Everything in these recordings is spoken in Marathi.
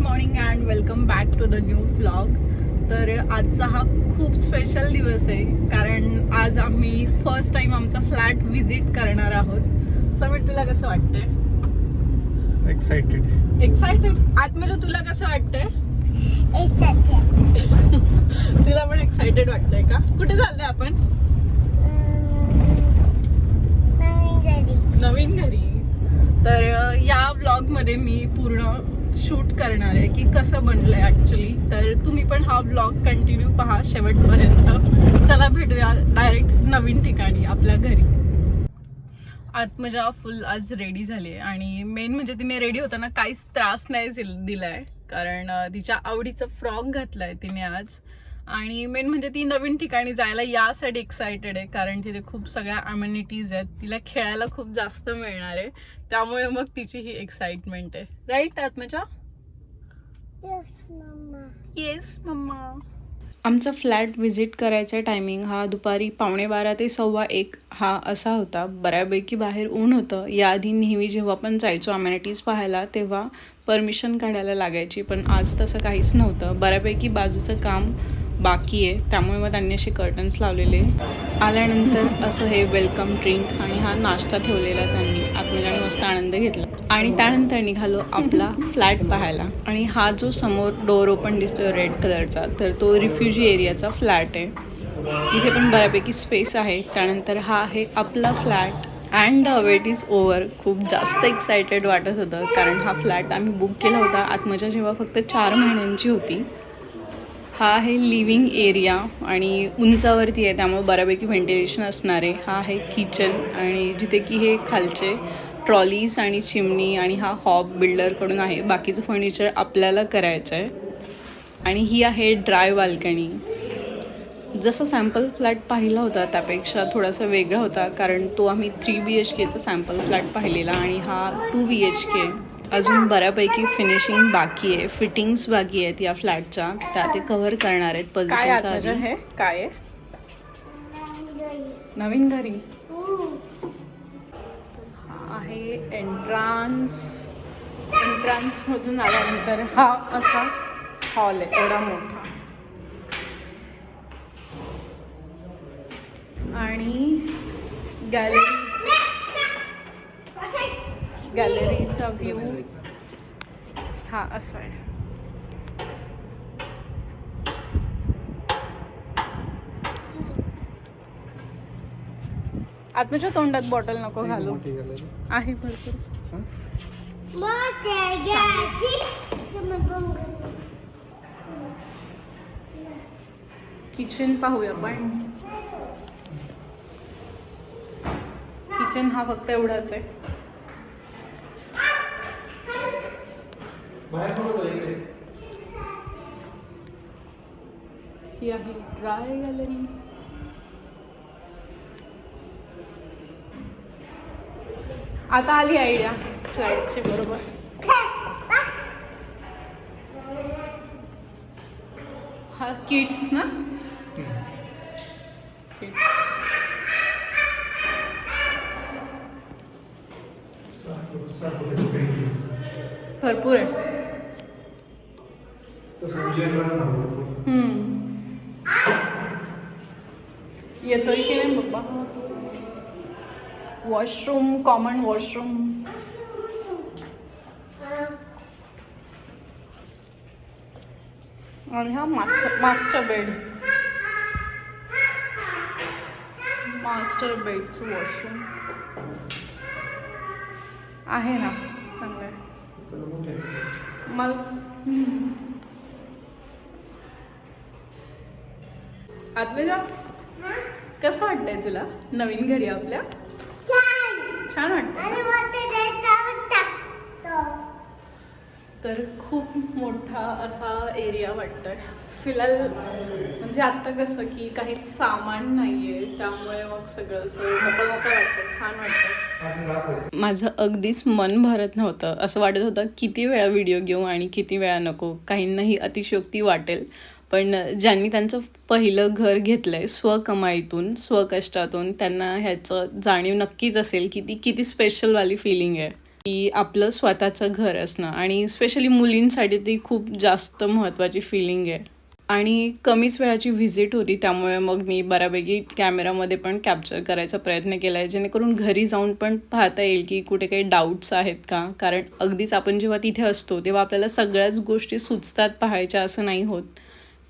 Morning and welcome back to the new vlog तर आजचा हा खूप स्पेशल दिवस आहे कारण आज आम्ही फर्स्ट टाइम आमचा फ्लॅट व्हिजिट करणार आहोत. समीर तुला कसं वाटतंय? एक्साइटेड एक्सायटेड आत्मजा तुला कसं वाटतंय? तुला पण एक्सायटेड वाटतंय का? कुठे चाललंय आपण? नवीन घरी. तर या व्लॉगमध्ये मी पूर्ण शूट करणार आहे की कसं बनलंय ऍक्च्युली तर तुम्ही पण हा ब्लॉग कंटिन्यू पहा शेवटपर्यंत. चला भेटूया डायरेक्ट नवीन ठिकाणी आपल्या घरी. आत्मजा फुल आज रेडी झाली आहे आणि मेन म्हणजे तिने रेडी होताना काहीच त्रास नाही दिल- दिलाय. कारण तिच्या आवडीचं फ्रॉक घातलाय तिने आज. आणि मेन म्हणजे ती नवीन ठिकाणी जायला यासाठी एक्सायटेड आहे कारण तिथे खूप सगळ्या अम्युनिटीज आहेत. तिला खेळायला खूप जास्त मिळणार आहे. त्यामुळे मग तिची ही एक्साइटमेंट आहे. राईट आत्मजा? येस मम्मा आमचा फ्लॅट व्हिजिट करायचा टायमिंग हा दुपारी पावणे बारा ते सव्वा एक हा असा होता. बऱ्यापैकी बाहेर ऊन होतं. याआधी नेहमी जेव्हा आपण जायचो अमेनिटीज पाहायला तेव्हा परमिशन काढायला लागायची पण आज तसं काहीच नव्हतं. बऱ्यापैकी बाजूचं काम बाकी आहे. त्यामुळे मग त्यांनी असे कर्टन्स लावलेले. आल्यानंतर असं हे वेलकम ड्रिंक आणि हा नाश्ता ठेवलेला त्यांनी. आत्मजाने मस्त आनंद घेतला. आणि त्यानंतर निघालो आपला फ्लॅट पाहायला. आणि हा जो समोर डोअर ओपन दिसतोय रेड कलरचा तर तो रिफ्युजी एरियाचा फ्लॅट आहे. इथे पण बऱ्यापैकी स्पेस आहे. त्यानंतर हा आहे आपला flat and the wait is over खूप जास्त एक्सायटेड वाटत होतं. कारण हा फ्लॅट आम्ही बुक केला होता आत्मजा जेव्हा फक्त चार महिन्यांची होती. हा आहे लिव्हिंग एरिया आणि उंचावरती आहे त्यामुळे बऱ्यापैकी व्हेंटिलेशन असणार आहे. हा आहे किचन आणि जिथे की हे खालचे ट्रॉलीज आणि चिमणी आणि हा हॉब बिल्डरकडून आहे. बाकीचं फर्निचर आपल्याला करायचं आहे. आणि ही आहे ड्राय बाल्कनी. जसं सॅम्पल फ्लॅट पाहिला होता त्यापेक्षा थोडासा वेगळा होता कारण तो आम्ही थ्री बी एच केचा सॅम्पल फ्लॅट पाहिलेला आणि हा टू बी एच के अजून बऱ्यापैकी फिनिशिंग बाकी आहे. फिटिंग्स बाकी आहेत या फ्लॅटच्या त्या ते कव्हर करणार आहेत आधी. आहे? काय आहे? नवीन घरी. हा आहे एंट्रान्स एंट्रान्स मधून आल्यानंतर हा असा हॉल आहे. एवढा मोठा. आणि गॅलरी गॅलरीचा व्ह्यू. हा असा आहे. आत्मच्या तोंडात बॉटल नको घालू. आहे भरपूर. किचन पाहूया पण. किचन हा फक्त एवढाच आहे. ही आहे ड्राय गॅलरी. आता आली आयडिया. फ्लाईटची बरोबर. हा किड्स ना? किड्स भरपूर आहे. येतोय की नाही पप्पा? वॉशरूम कॉमन वॉशरूम आणि हा मास्टर मास्टर बेड मास्टर बेडचं वॉशरूम आहे ना चांगलं आहे. मग आत्मेजा कसं वाटतंय तुला? नवीन घरी आपल्या? छान वाटतंय. तर खूप मोठा असा एरिया वाटतोय. फिलहाल म्हणजे आता कसं की काहीच सामान नाहीये त्यामुळे मग सगळं असं नको नको वाटतं छान वाटतं माझं अगदीच मन भरत नव्हतं. असं वाटत होतं किती वेळा व्हिडिओ घेऊ आणि किती वेळा नको. काहींनाही अतिशयोक्ती वाटेल. पण ज्यांनी त्यांचं पहिलं घर घेतलं आहे स्वकमाईतून स्वकष्टातून त्यांना ह्याचं जाणीव नक्कीच असेल की ती किती स्पेशलवाली फिलिंग आहे. की आपलं स्वतःचं घर असणं आणि स्पेशली मुलींसाठी ती खूप जास्त महत्त्वाची फिलिंग आहे. आणि कमीच वेळाची व्हिजिट होती त्यामुळे मग मी बऱ्यापैकी कॅमेरामध्ये पण कॅप्चर करायचा प्रयत्न केला आहे जेणेकरून घरी जाऊन पण पाहता येईल की कुठे काही डाऊट्स आहेत का? कारण अगदीच आपण जेव्हा तिथे असतो तेव्हा आपल्याला सगळ्याच गोष्टी सुचतात पाहायच्या असं नाही होत.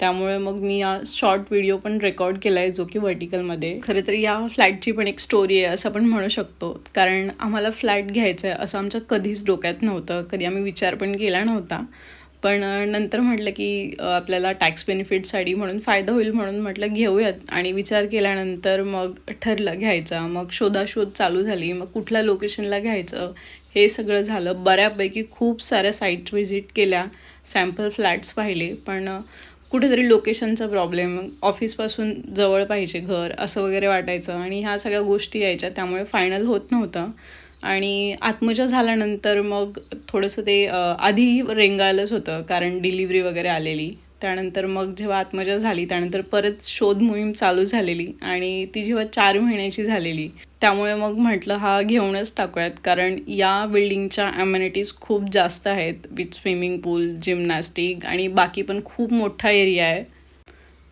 त्यामुळे मग मी या शॉर्ट व्हिडिओ पण रेकॉर्ड केला आहे जो की वर्टिकलमध्ये खरं तर या फ्लॅटची पण एक स्टोरी आहे असं आपण म्हणू शकतो. कारण आम्हाला फ्लॅट घ्यायचं आहे असं आमच्या कधीच डोक्यात नव्हतं. कधी आम्ही विचार पण केला नव्हता. पण नंतर म्हटलं की आपल्याला टॅक्स बेनिफिटसाठी म्हणून फायदा होईल म्हणून म्हटलं घेऊयात. आणि विचार केल्यानंतर मग ठरलं घ्यायचा. मग शोधाशोध चालू झाली. मग कुठल्या लोकेशनला घ्यायचं? हे सगळं झालं. बऱ्यापैकी खूप साऱ्या साईट व्हिजिट केल्या. सॅम्पल फ्लॅट्स पाहिले. पण कुठेतरी लोकेशनचा प्रॉब्लेम ऑफिसपासून जवळ पाहिजे घर असं वगैरे वाटायचं. आणि ह्या सगळ्या गोष्टी यायच्या त्यामुळे फायनल होत नव्हतं. आणि आत्मजा झाल्यानंतर मग थोडंसं ते आधी रेंगाळलंच होतं कारण डिलिव्हरी वगैरे आलेली. त्यानंतर मग जेव्हा आत्मजा झाली त्यानंतर परत शोध मोहीम चालू झालेली आणि ती जेव्हा चार महिन्याची झालेली त्यामुळे मग म्हटलं हा घेऊनच टाकूयात. कारण या बिल्डिंगच्या ॲम्युनिटीज खूप जास्त आहेत. विथ स्विमिंग पूल जिमनॅस्टिक आणि बाकी पण खूप मोठा एरिया आहे.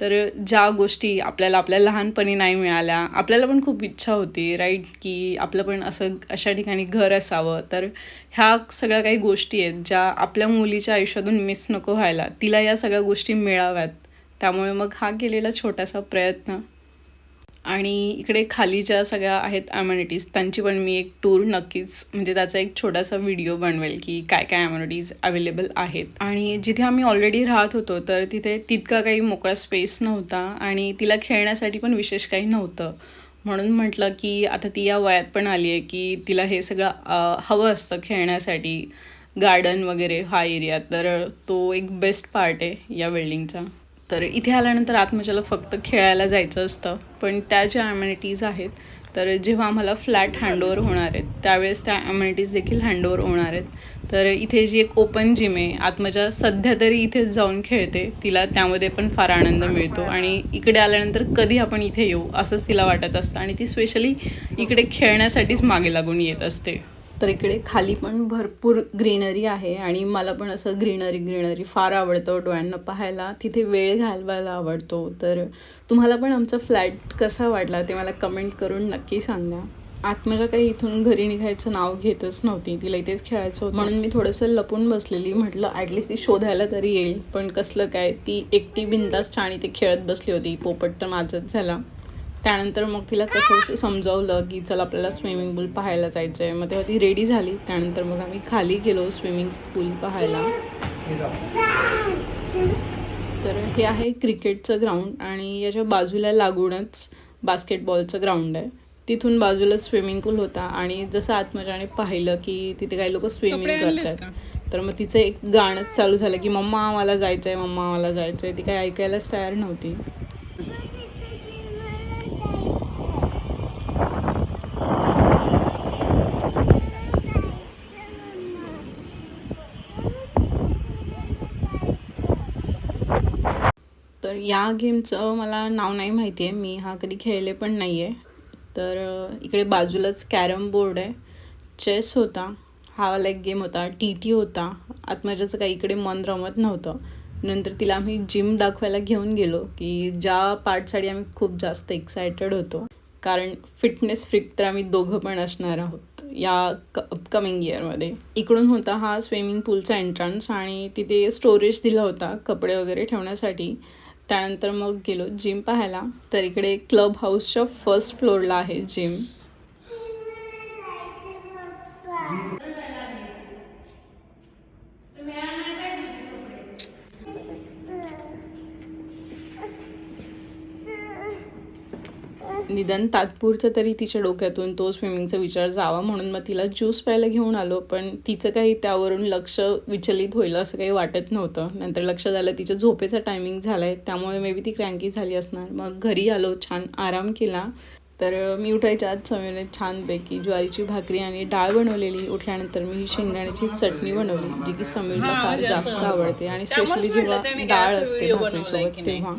तर ज्या गोष्टी आपल्याला आपल्या लहानपणी नाही मिळाल्या आपल्याला पण खूप इच्छा होती राईट की आपलं पण असं अशा ठिकाणी घर असावं. तर ह्या सगळ्या काही गोष्टी आहेत ज्या आपल्या मुलीच्या आयुष्यातून मिस नको व्हायला. तिला या सगळ्या गोष्टी मिळाव्यात. त्यामुळे मग हा केलेला छोटासा प्रयत्न. आणि इकडे खाली ज्या सगळ्या आहेत ॲम्युनिटीज त्यांची पण मी एक टूर नक्कीच म्हणजे त्याचा एक छोटासा व्हिडिओ बनवेल की काय काय ॲम्युनिटीज अवेलेबल आहेत. आणि जिथे आम्ही ऑलरेडी राहत होतो तर तिथे तितका काही मोकळा स्पेस नव्हता आणि तिला खेळण्यासाठी पण विशेष काही नव्हतं. म्हणून म्हटलं की आता ती या वयात पण आली आहे की तिला हे सगळं हवं असतं खेळण्यासाठी. गार्डन वगैरे हा एरिया तर तो एक बेस्ट पार्ट आहे या बिल्डिंगचा तर इथे आल्यानंतर आत्मजाला फक्त खेळायला जायचं असतं. पण त्या ज्या ॲम्युनिटीज आहेत तर जेव्हा आम्हाला फ्लॅट हँडओव्हर होणार आहेत त्यावेळेस त्या ॲम्युनिटीज देखील हँडओव्हर होणार आहेत. तर इथे जी एक ओपन जिम आहे आत्मजा सध्या तरी इथेच जाऊन खेळते. तिला त्यामध्ये पण फार आनंद मिळतो. आणि इकडे आल्यानंतर कधी आपण इथे येऊ असंच तिला वाटत असतं. आणि ती स्पेशली इकडे खेळण्यासाठीच मागे लागून येत असते. तर इकडे खाली पण भरपूर ग्रीनरी आहे आणि मला पण असं ग्रीनरी ग्रीनरी फार आवडतं डोळ्यांना पाहायला. तिथे वेळ घालवायला आवडतो. तर तुम्हाला पण आमचा फ्लॅट कसा वाटला ते मला कमेंट करून नक्की सांगा. आत्मजा काही इथून घरी निघायचं नाव घेतच नव्हती. तिला इथेच खेळायचं होतं. म्हणून मी थोडंसं लपून बसलेली. म्हटलं ॲटलिस्ट ती शोधायला तरी येईल. पण कसलं काय ती एकटी बिंदास छान इथे खेळत बसली होती. पोपट तर माझंच झाला. त्यानंतर मग तिला कसं समजावलं की चल आपल्याला स्विमिंग पूल पाहायला जायचं आहे मग तेव्हा ती रेडी झाली. त्यानंतर मग आम्ही खाली गेलो स्विमिंग पूल पाहायला. तर हे आहे क्रिकेटचं ग्राउंड आणि याच्या बाजूला लागूनच बास्केटबॉलचं ग्राउंड आहे. तिथून बाजूला स्विमिंग पूल होता आणि जसं आत्मजाने पाहिलं की तिथे काही लोक स्विमिंग करतात तर मग तिचं एक गाणंच चालू झालं की मम्मा मला जायचं आहे मम्मा मला जायचं आहे ती काही ऐकायलाच तयार नव्हती. तर या गेमचं मला नाव नाही माहिती आहे. मी हा कधी खेळले पण नाही आहे तर इकडे बाजूलाच कॅरम बोर्ड आहे. चेस होता. हा वाला एक गेम होता. टी टी होता. आत्मजाचं काही इकडे मन रमत नव्हतं. नंतर तिला आम्ही जिम दाखवायला घेऊन गेलो की ज्या पार्टसाठी आम्ही खूप जास्त एक्सायटेड होतो. कारण फिटनेस फ्रिक तर आम्ही दोघं पण असणार आहोत या क अपकमिंग इयरमध्ये इकडून होता हा स्विमिंग पूलचा एंट्रन्स आणि तिथे स्टोरेज दिला होता कपडे वगैरे ठेवण्यासाठी. त्यानंतर मग गेलो जिम पाहायला. तर इकडे क्लब हाऊसच्या फर्स्ट फ्लोअरला आहे जिम निदान तात्पुरतं तरी तिच्या डोक्यातून तो स्विमिंगचा विचार जावा म्हणून मग तिला ज्यूस प्यायला घेऊन आलो. पण तिचं काही त्यावरून लक्ष विचलित होईल असं काही वाटत नव्हतं. नंतर लक्षात आलं तिच्या झोपेचा टायमिंग झाला आहे त्यामुळे मे बी ती क्रँकी झाली असणार. मग घरी आलो छान आराम केला. तर मी उठायच्या आज समीरने छानपैकी ज्वारीची भाकरी आणि डाळ बनवलेली. उठल्यानंतर मी शेंगदाण्याची चटणी बनवली जी की समीरला फार जास्त आवडते. आणि स्पेशली जेव्हा डाळ असते भाकरीसोबत तेव्हा.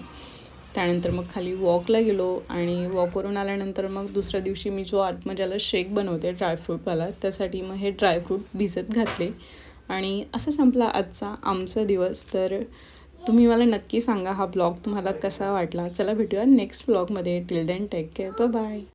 त्यानंतर मग खाली वॉकला गेलो आणि वॉकवरून आल्यानंतर मग दुसऱ्या दिवशी मी जो आत्मजाला शेक बनवते ड्रायफ्रूटवाला त्यासाठी मग हे ड्रायफ्रूट भिजत घातले. आणि असं संपला आजचा आमचा दिवस. तर तुम्ही मला नक्की सांगा हा ब्लॉग तुम्हाला कसा वाटला? चला भेटूया नेक्स्ट ब्लॉगमध्ये. Till then take care bye